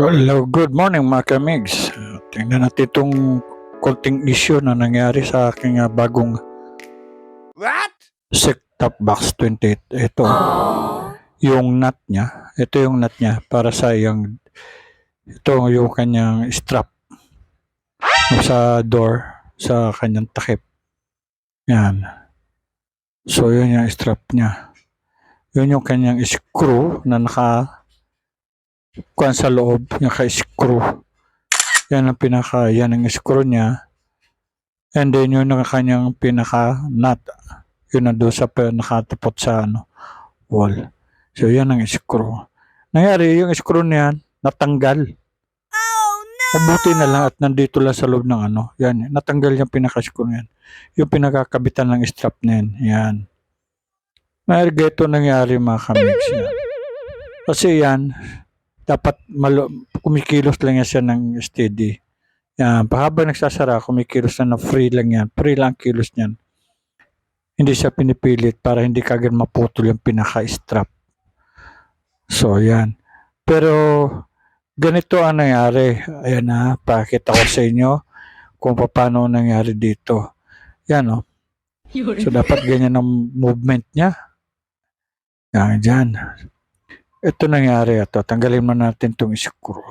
Hello, good morning mga kamigs. Tingnan natin itong konting issue na nangyari sa aking ah, bagong What? set-top box 28. Ito, yung nut niya. Ito yung nut niya para sa yung ito yung kanyang strap sa door sa kanyang takip. Yan. So, yun yung strap niya. Yun yung kanyang screw na naka kuan sa loob, naka-screw. Yan ang pinaka, yan ang screw niya. And then yun ang kanyang pinaka nut. Yun na doon sa nakatapot sa ano, wall. So yan ang screw. Nangyari, yung screw niyan, natanggal. Oh no! Mabuti na lang at nandito lang sa loob ng ano. Yan, natanggal yung pinaka-screw niyan. Yung pinakakabitan ng strap na yan. Yan. Nangyari, mga kamigs yan. Kasi yan, dapat malo, kumikilos lang yan siya ng steady. Yan, pahabang nagsasara, kumikilos na na free lang yan. Free lang ang kilos niyan. Hindi siya pinipilit para hindi kagad maputol yung pinaka-strap. So, yan. Pero, ganito ang nangyari. Ayan na, pakita ko sa inyo kung paano nangyari dito. Yan, oh. So, dapat ganyan ang movement niya. Yan, dyan. Ito nangyari ito. Tanggalin mo natin itong screw.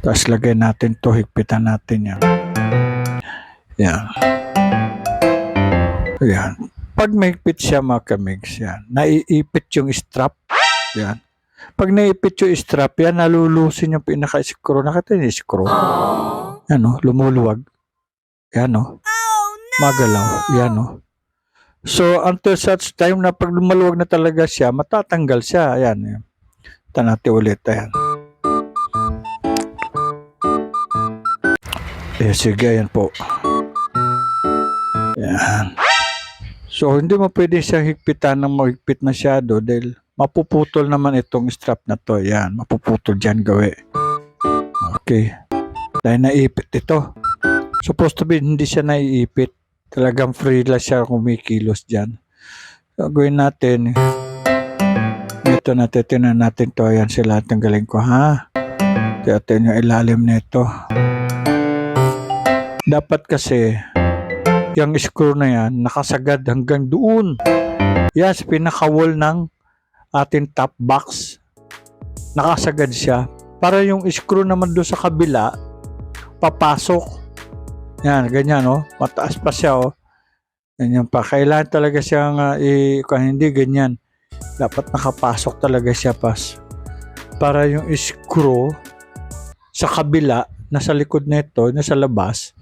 Tapos lagay natin to higpitan natin yan. Yan. Yan. Pag mahigpit siya mga kamigs, yan. Naiipit yung strap. Yan. Pag naipit yung strap, yan, nalulusin yung pinaka-screw. Nakita yung screw? Yan o, lumuluwag. Yan o, Oh no! magalaw. Yan o. So, until such time na pag lumaluwag na talaga siya, matatanggal siya. Ayan. Ayan. Natin ulit. Ayan. Eh, sige, ayan po. Ayan. So, hindi mo pwede siyang higpitan ng mahigpit masyado dahil mapuputol naman itong strap na to. Ayan, mapuputol dyan gawi. Okay. Dahil naipit ito. Supposed to be, hindi siya naiipit talagang free lang siya kumikilos dyan. So, gawin natin. Ito natin, tinan natin to. Ayan sila, tanggalin ko ha. Tiyatin yung ilalim nito. Dapat kasi, yung screw na yan, nakasagad hanggang doon. Yan, sa pinaka-wall ng ating top box. Nakasagad siya. Para yung screw naman doon sa kabila, papasok. Yan, ganyan, oh. Mataas pa siya, oh. Ganyan pa. Kailangan talaga siyang, uh, i- kung hindi ganyan, dapat nakapasok talaga siya pas. Para yung screw sa kabila, nasa likod nito, nasa labas,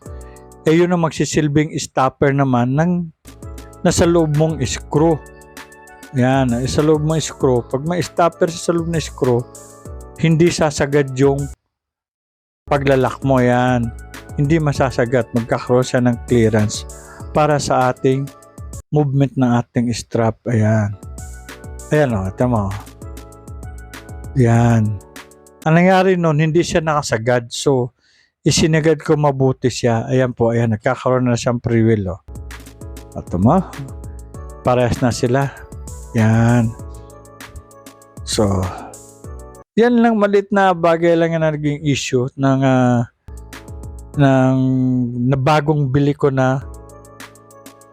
eh yun ang magsisilbing stopper naman ng nasa loob mong screw. Yan, eh, sa loob mong screw. Pag may stopper sa loob ng screw, hindi sasagad yung paglalak mo yan hindi masasagat, magkakaroon siya ng clearance para sa ating movement ng ating strap. Ayan. Ayan o, ito mo. Yan. Ang nangyari nun, hindi siya nakasagad. So, isinagad ko mabuti siya. Ayan po, ayan, nagkakaroon na siyang free will. O. Ito mo. Parehas na sila. Yan. So, yan lang malit na bagay lang ang naging issue ng ah, ng nabagong bili ko na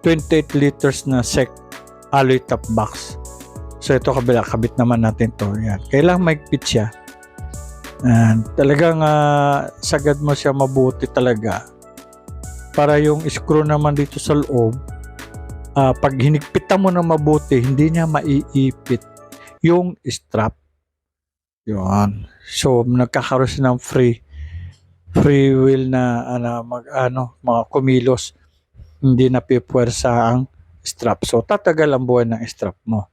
28 liters na sec alloy top box. So ito kabila, kabit naman natin to. Yan. Kailangan maigpit siya. And talagang ah, sagad mo siya mabuti talaga. Para yung screw naman dito sa loob, ah, pag hinigpitan mo na mabuti, hindi niya maiipit yung strap. Yun. So, nagkakaroon siya ng free free will na ano, mag ano, mga kumilos hindi na pipuwersa ang strap. So tatagal ang buhay ng strap mo.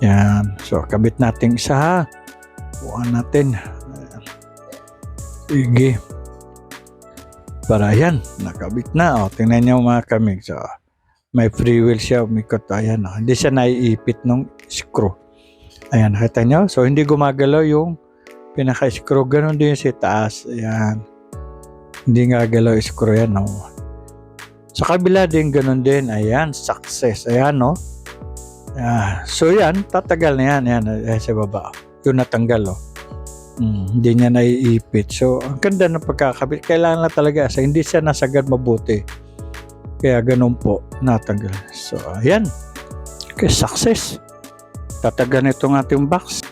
Yan. So kabit natin isa ha. Bukan natin. Sige. Para yan, nakabit na. O, tingnan niyo mga kamig. So, may free will siya umikot. Ayan. O. Hindi siya naiipit ng screw. Ayan, nakita niyo? So, hindi gumagalaw yung pinaka-screw. Ganon din sa taas. Ayan. Hindi nga galaw screw yan. No? Sa kabila din, ganon din. Ayan, success. Ayan, no? Ah, so yan, tatagal na yan. Yan, eh, sa baba. Yung natanggal, oh. Mm, hindi niya naiipit. So, ang ganda ng pagkakabit. Kailangan na talaga. Sa hindi siya nasagad mabuti. Kaya ganun po, natanggal. So, ayan. Okay, success. Tatagan itong ating box.